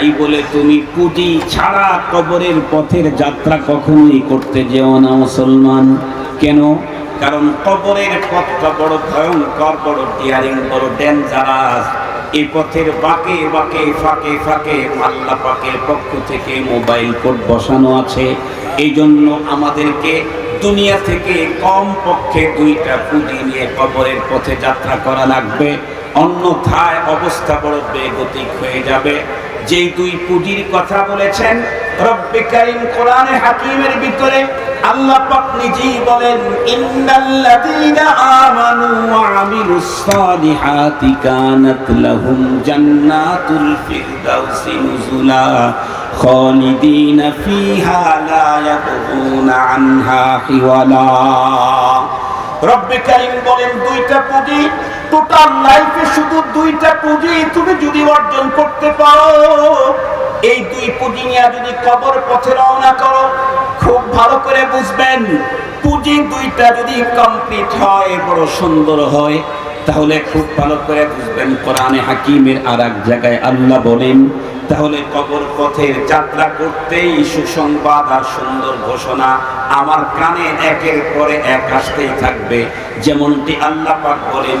তাই বলে তুমি পুঁজি ছাড়া কবরের পথের যাত্রা কখনোই করতে যেও না, মুসলমান। কেন? কারণ কবরের পথটা বড় ভয়ঙ্কর, বড় ডিয়ারিং বড় ডেঞ্জারাস এ পথের বাঁকে বাঁকে, ফাঁকে ফাঁকে আল্লাহ পাকের পক্ষ থেকে মোবাইল কোড বসানো আছে। এই জন্য আমাদেরকে দুনিয়া থেকে কম পক্ষে দুইটা পুঁজি নিয়ে কবরের পথে যাত্রা করা লাগবে। অন্যথায় অবস্থা বড় বেগতিক হয়ে যাবে। যেই দুই পুঁজির কথা বলেছেন রব্বে কারিম কোরআনে হাকিমের ভিতরে আল্লাহ পাক বলেন, ইন্নাল্লাযীনা আমানু ওয়া আমিলুস সালিহাতি কানাত লাহুম জান্নাতুল ফিরদাউসি নুজুলা খালিদিনা ফিহা লা ইয়াবগুনা আনহা হিওয়ালা রব্বে কারিম বলেন, দুইটা পুঁজি টোটাল লাইফে শুধু দুইটা পুঁজি তুমি যদি অর্জন করতে পারো। এই দুই পুঁজি নিয়ে যদি কবর পথে রওনা করো, খুব ভালো করে বুঝবেন, পুঁজি দুইটা যদি কমপ্লিট হয়, বড় সুন্দর হয়, তাহলে খুব ভালো করে বুঝবেন কোরআনে হাকিমের আর এক জায়গায় আল্লাহ বলেন, তাহলে কবর পথের যাত্রা করতেই সুসংবাদ আর সুন্দর ঘোষণা আমার কানে একের পরে এক আসতেই থাকবে। যেমনটি আল্লাহ পাক বলেন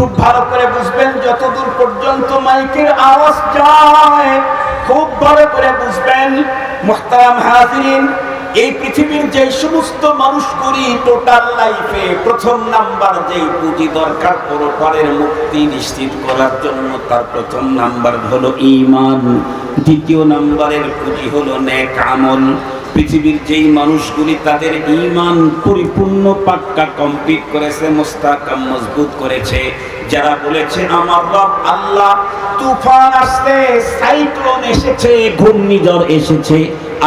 খুব ভালো করে বুঝবেন, যতদূর পর্যন্ত মাইকের আওয়াজ যায়, খুব ভালো করে বুঝবেন, মোহতারাম হাজিরিন, এই পৃথিবীর যে সমস্ত মানুষগুলি টোটাল লাইফে প্রথম নাম্বার যেই পুঁজি দরকার পরপরের মুক্তি নিশ্চিত করার জন্য তার প্রথম নাম্বার হলো ইমান দ্বিতীয় নাম্বারের পুঁজি হলো নেক আমল। পৃথিবীর যেই মানুষগুলি তাদের ইমান পরিপূর্ণ পাক্কা কমপ্লিট করেছে মোস্তাকাম মজবুত করেছে যারা বলেছে আমার রব আল্লাহ, তুফান আসছে সাইক্লোন এসেছে, ঘূর্ণিঝড় এসেছে,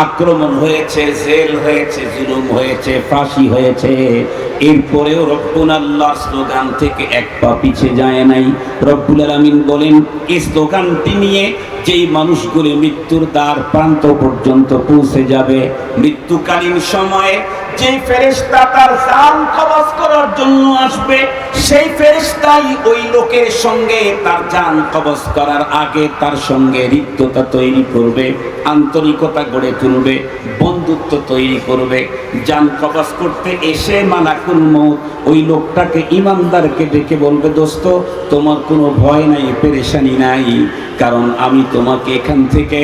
আক্রমণ হয়েছে, জেল হয়েছে, জুলুম হয়েছে, ফাঁসি হয়েছে। এরপরেও রব্বুল আল্লাহর স্লোগান থেকে এক পা পিছে যায় নাই। রব্বুল আলামিন বলেন, এই স্লোগানটি নিয়ে যেই মানুষগুলি মৃত্যুর দ্বার প্রান্ত পর্যন্ত পৌঁছে যাবে, মৃত্যুকালীন সময়ে যেই ফেরেশতা তার জান কবজ করার জন্য আসবে, সেই ফেরেশতাই ওই লোকের সঙ্গে তার জান কবজ করার আগে তার সঙ্গে রিক্ততা তৈরি করবে, আন্তরিকতা গড়ে তুলবে বন্ধুত্ব তৈরি করবে। জান কবজ করতে এসে মালাকুল মৌত। ওই লোকটাকে ইমানদারকে ডেকে বলবে, দোস্ত, তোমার কোনো ভয় নাই, পেরেশানি নাই। কারণ আমি তোমাকে এখান থেকে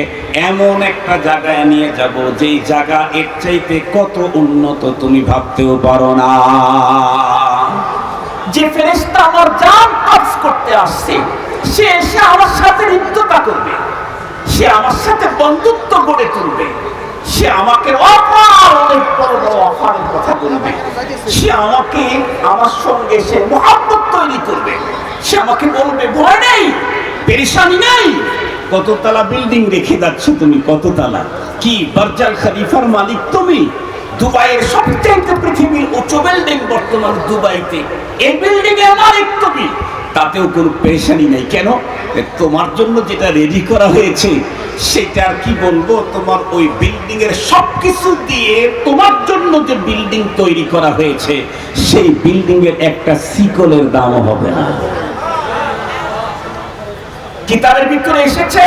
এমন একটা জায়গায় নিয়ে যাব, যেই জায়গা এর চাইতে কত উন্নত তুমি ভাবতেও পারো না। যে ফেরেশতা আমার জান কবজ করতে আসছে, সে এসে আমার সাথে লিপ্ততা করবে। সে আমার সাথে বন্ধুত্ব গড়ে তুলবে। সে আমাকে অপার অনেক বড় কথা বলবে। সে আমাকে আমার সঙ্গে সে মহাব্বত তৈরি করবে। সে আমাকে বলবে, ভয় নেই, পেরেশানি নেই। কততলা বিল্ডিং রেখে যাচ্ছ তুমি, কততলা? কি, বার্জাল খালিফার মালিক তুমি? দুবাইয়ের সবচেয়ে পৃথিবীর উঁচু বিল্ডিং বর্তমান দুবাইতে। এই বিল্ডিং এ আমার তুমি। তাতেও কোনো পেরেশানি নেই। কেন? তোমার জন্য যেটা রেডি করা হয়েছে, সেটা আর কি বলব? তোমার ওই বিল্ডিং এর সবকিছু দিয়ে তোমার জন্য যে বিল্ডিং তৈরি করা হয়েছে, সেই বিল্ডিং এর একটা সিকলের দামও হবে না। কিতাবের ভিতরে এসেছে,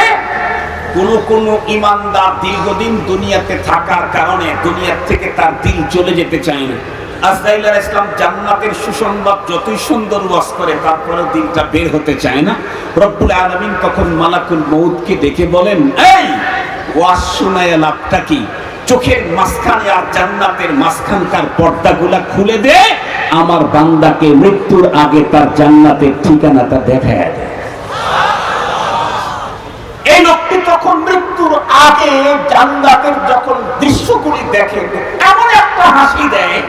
কোন কোন ইমানদার দীর্ঘদিন দুনিয়াতে থাকার কারণে দুনিয়ার থেকে তার দিল চলে যেতে চায় না। জান্নাতের সুসংবাদ যতই সুন্দর ওয়াজ করে দিলটা বের হতে চায় না। রব্বুল তখন মালাকুল বলেন, এই, ওয়াজ শোনায় লাভটা কি? চোখের মাঝখানে আর জান্নাতের মাঝখানকার পর্দাগুলা খুলে দে, আমার বান্দাকে মৃত্যুর আগে তার জান্নাতের ঠিকানাটা দেখায় দেয় এই লোকটি তখন মৃত্যুর আগে জান্নাতের যখন দৃশ্যগুলি দেখে, এমন একটা হাসি দেয়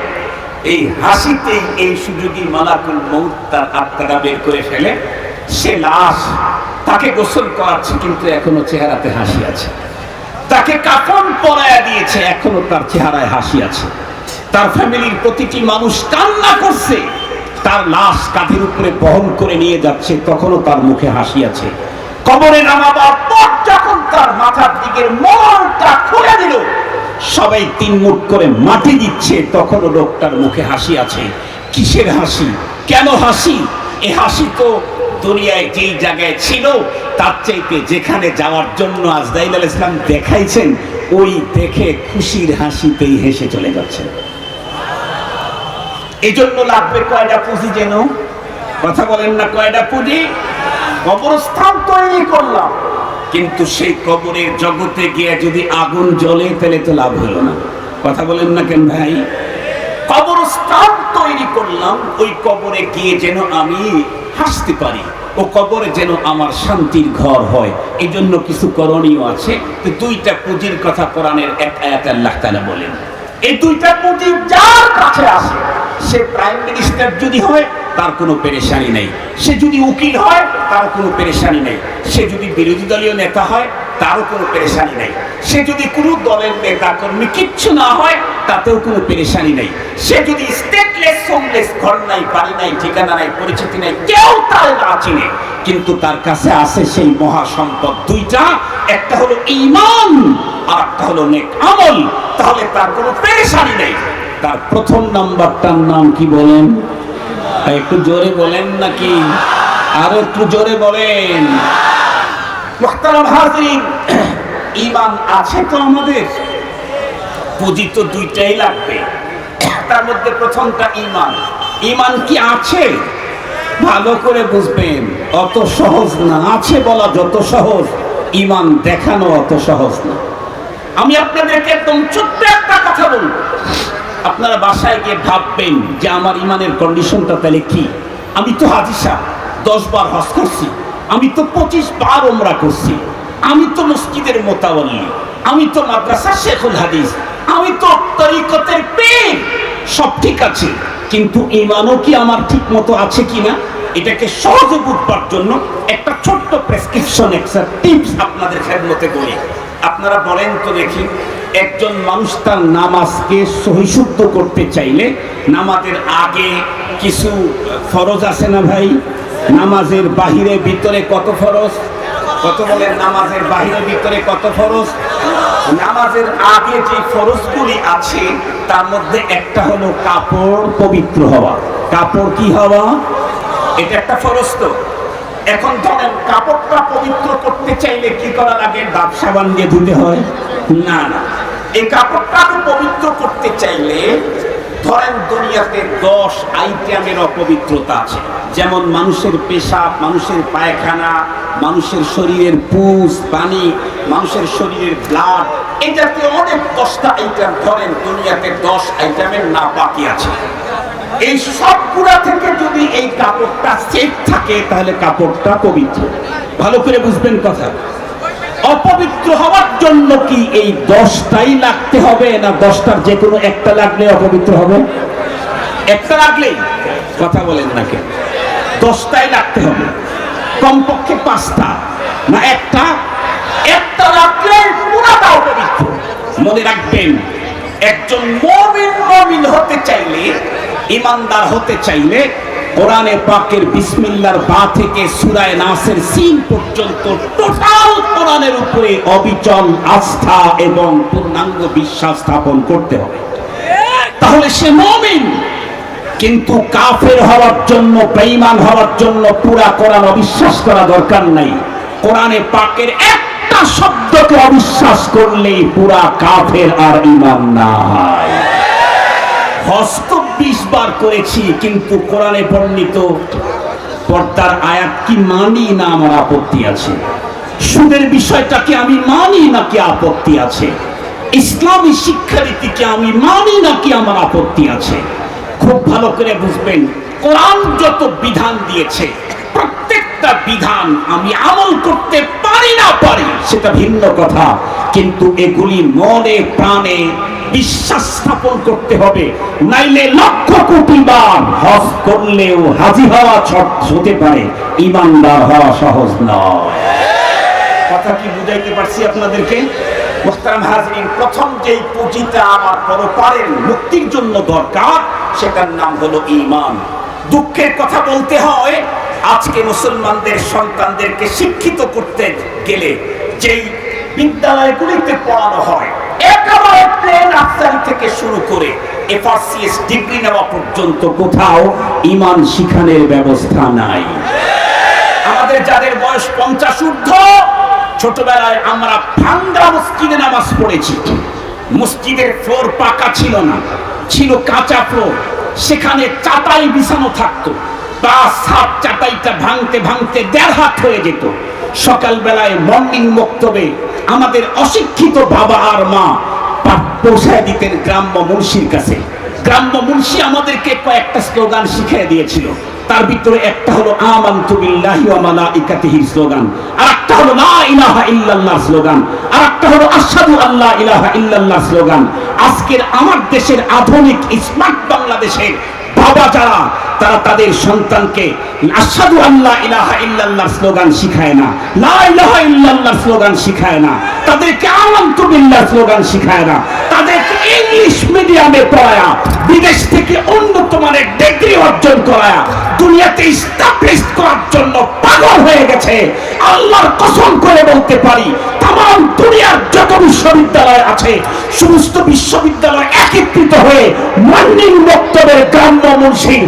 এই হাসিতেই এই সুযোগী মালাকুল মৌত তার আত্মাটা বের করে ফেলে। সে লাশ তাকে গোসল করাচ্ছে, কিন্তু এখনও চেহারাতে হাসি আছে। তাকে কাফন পরায়া দিয়েছে, এখনও তার চেহারায় হাসি আছে। তার ফ্যামিলির প্রতিটি মানুষ কান্না করছে। তার লাশ কাঁধের উপরে বহন করে নিয়ে যাচ্ছে, তখনও তার মুখে হাসি আছে। কবরে নামাবার পর যখন তার মাথার দিকের মরটা খুলে দিল সবাই তিন মুঠ করে মাটি দিচ্ছে, তখনও লোকটার মুখে হাসি আছে। কিসের হাসি? কেন হাসি? এ হাসি তো দুনিয়ায় যেই জায়গায় ছিল, তার চাইতে যেখানে যাওয়ার জন্য আজদাইল আল ইসলাম দেখাইছেন, ওই দেখে খুশির হাসিতেই হেসে চলে যাচ্ছেন এই জন্য লাগবে কয়টা পুঁজি যেন? কথা বলেন না, কয়টা পুঁজি? কবরস্থান তৈরি করলাম। কিন্তু সেই কবরের জগতে গিয়ে যদি আগুন জ্বলে, তাহলে তো লাভ হলো না। কথা বলেন না কেন ভাই? কবরস্থান তৈরি করলাম, ওই কবরে গিয়ে যেন আমি হাসতে পারি, ও কবরে যেন আমার শান্তির ঘর হয়। এই জন্য কিছু করণীয় আছে। তো দুইটা পুঁজির কথা কোরআনের এক আয়াত আল্লাহ তাআলা বলেন। এই দুইটা পুঁজি যার কাছে আসে, সে প্রাইম মিনিস্টার যদি হয় তার কোনো পেরেশানি নেই। সে যদি উকিল হয় তার কোনো পেরেশানি নেই। সে যদি বিরোধী দলীয় নেতা হয়, তারও কোনো পেরেশানি নেই। সে যদি কোনো দলের নেতা কর্মী কিচ্ছু না হয়, তাতেও কোনো পেরেশানি নেই। সে যদি স্টেটলেস হোমলেস ঘর নাই, বাড়ি নাই, ঠিকানা নাই, পরিচিতি নাই, কেউ তার না চিনে। কিন্তু তার কাছে আছে সেই মহা সম্পদ দুইটা। একটা হলো ইমান আর একটা হলো নেক আমল। তাহলে তার কোনো পেরেশানি নেই। তার প্রথম নাম্বারটার নাম কি বলেন? একটু জোরে বলেন নাকি? আর একটু জোরে বলেন। ইমান আছে তো আমাদের? পুঁজি তো দুইটাই লাগবে। তার মধ্যে প্রথমটা ইমান ইমান কি আছে? ভালো করে বুঝবেন, অত সহজ না। আছে বলা যত সহজ ইমান দেখানো অত সহজ না। আমি আপনাদেরকে একদম ছোট্ট একটা কথা বলব। আপনারা বাসায় গিয়ে ভাববেন যে আমার ইমানের কন্ডিশনটা তাহলে কি? আমি তো হাজিসা দশ বার হজ করছি। আমি তো পঁচিশ বার ওমরা করছি। আমি তো মসজিদের মোতাবল্লি। আমি তো মাদ্রাসা শেখুল হাদিস। আমি তো তরিকতের পেন সব ঠিক আছে। কিন্তু ইমানও কি আমার ঠিক মতো আছে কিনা? এটাকে সহজে বুঝবার জন্য একটা ছোট্ট প্রেসক্রিপশন একটা টিপস আপনাদের খেদমতে বলি আপনারা বলেন তো দেখি, একজন মানুষ তার নামাজকে সহিশুদ্ধ করতে চাইলে নামাজের আগে কিছু ফরজ আছে না ভাই? নামাজের বাহিরে ভিতরে কত ফরজ? কত বলেন, নামাজের বাহিরে ভিতরে কত ফরজ? নামাজের আগে যে ফরজগুলি আছে, তার মধ্যে একটা হলো কাপড় পবিত্র হওয়া। কাপড় কি হওয়া? এটা একটা ফরজ তো। এখন ধরেন কাপড়টা পবিত্র করতে চাইলে কি করা লাগে? ডাব সাবান দিয়ে ধুতে হয়? না না। এই কাপড়টাকে পবিত্র করতে চাইলে ধরেন দুনিয়াতে দশ আইটেমের অপবিত্রতা আছে। যেমন মানুষের পেশাব, মানুষের পায়খানা, মানুষের শরীরের পুষ পানি, মানুষের শরীরের ব্লাড এই জাতীয় অনেক দশটা আইটেম ধরেন দুনিয়াতে দশ আইটেমের না বাকি আছে। এই সব সবগুলা থেকে যদি এই কাপড়টা সেফ থাকে, তাহলে কাপড়টা পবিত্র। ভালো করে বুঝবেন কথা। অপবিত্র হওয়ার জন্য কি এই দশটাই লাগতে হবে, না দশটার যে কোনো একটা লাগলে অপবিত্র হবে? একটা লাগলেই। কথা বলেন না কেন। দশটাই লাগতে হবে। কমপক্ষে পাঁচটা, না একটা? একটা লাগলে পুরাটা অপবিত্র। মনে রাখবেন, একজন মমিন ইমানদার হতে চাইলে কোরআনে পাকের বিসমিল্লার বা থেকে সুরায় নাসের সিন পর্যন্ত টোটাল কোরআনের উপরে অবিচল আস্থা এবং পূর্ণাঙ্গ বিশ্বাস স্থাপন করতে হবে। তাহলে সে মমিন, কিন্তু কাফের হওয়ার জন্য, বেঈমান হওয়ার জন্য পুরা কোরআন অবিশ্বাস করা দরকার নাই। কোরআনে পাকের একটা শব্দকে অবিশ্বাস করলেই পুরা কাফের আর ইমান নাই। হস্ত বিশ বার করেছি, কিন্তু কোরআনে বর্ণিত পর্দার আয়াত কি মানি না আমার আপত্তি আছে? সুদের বিষয়টাকে আমি মানি নাকি আপত্তি আছে? ইসলামী শিক্ষারীতিকে আমি মানি নাকি আমার আপত্তি আছে? খুব ভালো করে বুঝবেন, কোরআন যত বিধান দিয়েছে, প্রত্যেকটা বিধান আমি আমল করতে পারি না পারি, সেটা ভিন্ন কথা, কিন্তু এগুলি মনে প্রাণে বিশ্বাস স্থাপন করতে হবে। নাইলে লক্ষ কোটি বার হজ করলেও হাজি হওয়া ছট হতে পারে। ইমানদার হওয়া সহজ নয়। কথা কি বুঝাইতে পারছি আপনাদেরকে? মোহতারাম হাজরিন, প্রথম যেই পুঁজিটা আমার পরপারের মুক্তির জন্য দরকার, সেটার নাম হলো ঈমান। দুঃখের কথা বলতে হয়, আজকে মুসলমানদের সন্তানদেরকে শিক্ষিত করতে গেলে যেই বিদ্যালয়গুলিতে পড়ানো হয় একেবারে থেকে শুরু করে নেওয়া পর্যন্ত কোথাও ইমান শিখানের ব্যবস্থা নাই। আমাদের যাদের বয়স পঞ্চাশ ঊর্ধ্ব, ছোটবেলায় আমরা নামাজ পড়েছি। মসজিদের ফ্লোর পাকা ছিল না, ছিল কাঁচা ফ্লোর। সেখানে চাটাই বিছানো থাকতো পাঁচ সাত চাটাইটা ভাঙতে ভাঙতে দেড় হাত হয়ে যেত। সকালবেলায় মর্নিং বক্তব্যে আমাদের অশিক্ষিত বাবা আর মা পৌঁছায় দিতেন গ্রাম্য মুন্সির কাছে। গ্রাম্য মুন্সি আমাদেরকে কয়েকটা স্লোগান শিখিয়ে দিয়েছিল। তার ভিতরে একটা হলো, আমান্তু বিল্লাহি স্লোগান। আর একটা হলো, লা ইলাহা ইল্লাল্লাহ স্লোগান। আর একটা হলো, আশহাদু আল্লা ইলাহা ইল্লাল্লাহ স্লোগান। আজকের আমার দেশের আধুনিক স্মার্ট বাংলাদেশের বাবা যারা, তারা তাদের সন্তানকে আসাদু আল্লাহ ইলাহা ইল্লাল্লাহ স্লোগান শিখায় না। লা ইলাহা ইল্লাল্লাহ স্লোগান শিখায় না। তাদেরকে আমান্তু বিল্লাহ স্লোগান শিখায় না। তাদেরকে ইংলিশ মিডিয়ামে পড়ায়া, বিদেশ থেকে উন্নত মানের ডিগ্রি অর্জন করায়া দুনিয়াতে স্টাবলিশ করার জন্য পাগল হয়ে গেছে। আল্লাহর কসম করে বলতে পারি তাম দুনিয়ার যত বিশ্ববিদ্যালয় আছে, সমস্ত বিশ্ববিদ্যালয় একত্রিত হয়ে মর্নিং বক্তব্যের গ্রাম্য মুন্সির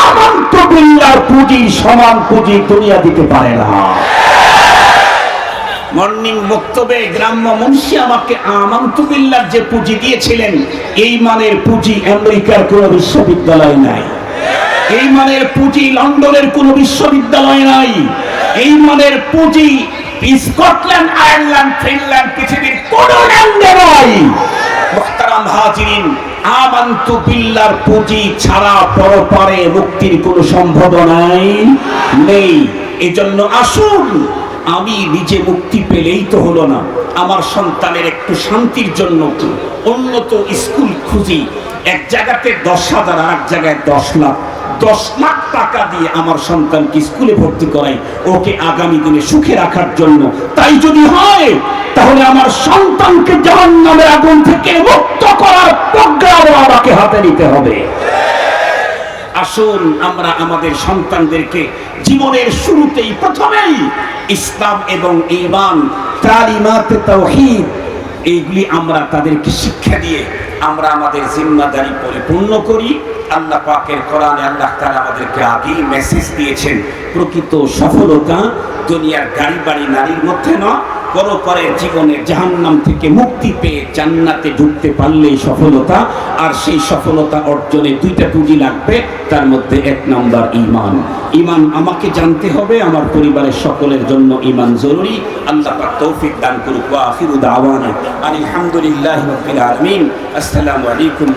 আমন্ত বিল্লার পুঁজি, সমান পুঁজি দুনিয়া দিতে পারে না। মর্নিং বক্তব্যে গ্রাম্য মুন্সি আমাকে আমান্তুবিল্লার যে পুঁজি দিয়েছিলেন, এই মানের পুঁজি আমেরিকার কোন বিশ্ববিদ্যালয় নাই। এই মানের পুঁজি লন্ডনের কোন বিশ্ববিদ্যালয় নাই। এই মানের পুঁজি স্কটল্যান্ড, আয়ারল্যান্ড, ফিনল্যান্ড পৃথিবীর কোন ল্যান্ডে নাই। মুহতারাম হাজিরিন, আমান্তু বিল্লার পুঁজি ছাড়া পরপারে মুক্তির কোনো সম্ভাবনাই নেই এজন্য আসুন, আমি নিজে মুক্তি পেলেই তো হলো না। আমার সন্তানের একটু শান্তির জন্য উন্নত স্কুল খুঁজি। এক জায়গাতে দশ হাজার আর এক জায়গায় দশ লাখ। দশ লাখ টাকা দিয়ে আমার সন্তানকে স্কুলে ভর্তি করাই, ওকে আগামী দিনে সুখে রাখার জন্য। তাই যদি হয়, তাহলে আমার সন্তানকে জাহান নামের আগুন থেকে মুক্ত করার প্রজ্ঞাও আমাকে হাতে নিতে হবে। আসুন, আমরা আমাদের সন্তানদেরকে জীবনের শুরুতেই প্রথমেই ইসলাম এবং ইমান তালিমাত তাওহীদ, এইগুলি আমরা তাদেরকে শিক্ষা দিয়ে আমরা আমাদের জিম্মাদারি পরিপূর্ণ করি। আল্লাহ পাকের কোরআনে আল্লাহ তাআলা আমাদেরকে আগেই মেসেজ দিয়েছেন, প্রকৃত সফলতা দুনিয়ার গাড়ি বাড়ি নারীর মধ্যে নয় পরপরের জীবনে জাহান্নাম থেকে মুক্তি পেয়ে জান্নাতে ঢুকতে পারলেই সফলতা, আর সেই সফলতা অর্জনে দুইটা পুঁজি লাগবে, তার মধ্যে এক নাম্বার ইমান ইমান আমাকে জানতে হবে, আমার পরিবারের সকলের জন্য ইমান জরুরি। আল্লাহ তৌফিক দান করুক। আলহামদুলিল্লাহি আসসালামু আলাইকুম